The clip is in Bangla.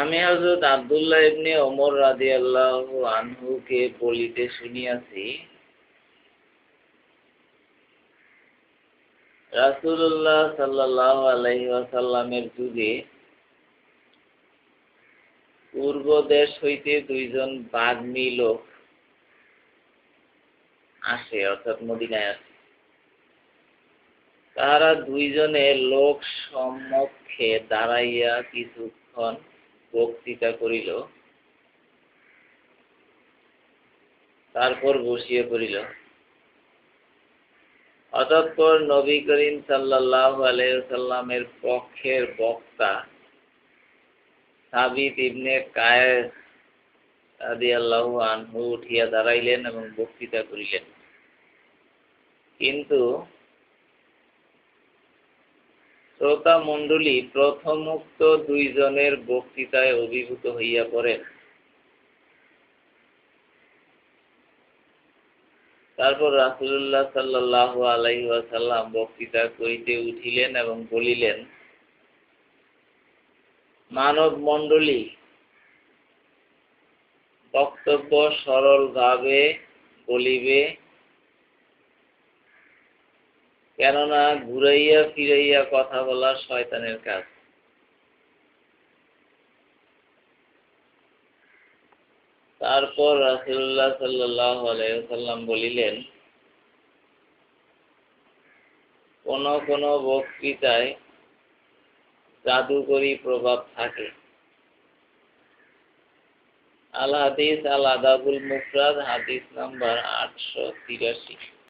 আমি হযরত আব্দুল্লাহ ইবনে ওমর রাদিয়াল্লাহু আনহুকে বলিতে শুনিয়াছি, রাসূলুল্লাহ সাল্লাল্লাহু আলাইহি ওয়াসাল্লামের যুগে পূর্ব দেশ হইতে দুইজন বাগ্মী লোক আসে, অর্থাৎ মদিনায় আসে। তাহারা দুইজনে লোক সম্মুখে দাঁড়াইয়া কিছুক্ষণ বক্তৃতা করিল। তারপর বসিয়া পড়িল। অতঃপর নবী করিম সাল্লাল্লাহু আলাইহি সাল্লামের পক্ষের বক্তা সাবিত ইবনে কায়েস রাদিয়াল্লাহু আনহু উঠিয়া দাঁড়াইলেন এবং বক্তৃতা করিলেন। কিন্তু শ্রোতা মণ্ডলী প্রথমোক্ত দুইজনের বক্তৃতায় অভিভূত হইয়া পড়েন। তারপর রাসূলুল্লাহ সাল্লাল্লাহু আলাইহি ওয়াসাল্লাম বক্তৃতা করিতে উঠিলেন এবং বলিলেন মানব মণ্ডলী বক্তব্য সরলভাবে বলিবে কেননা ঘুরাইয়া ফিরাইয়া কথা বলা শয়তানের কাজ। তারপর রাসূলুল্লাহ সাল্লাল্লাহু আলাইহি বলিলেন, কোন কোন বক্তৃতায় জাদুকরী প্রভাব থাকে। আল হাদিস আল আদাবুল মুফরাদ হাদিস নাম্বার আটশো তিরাশি।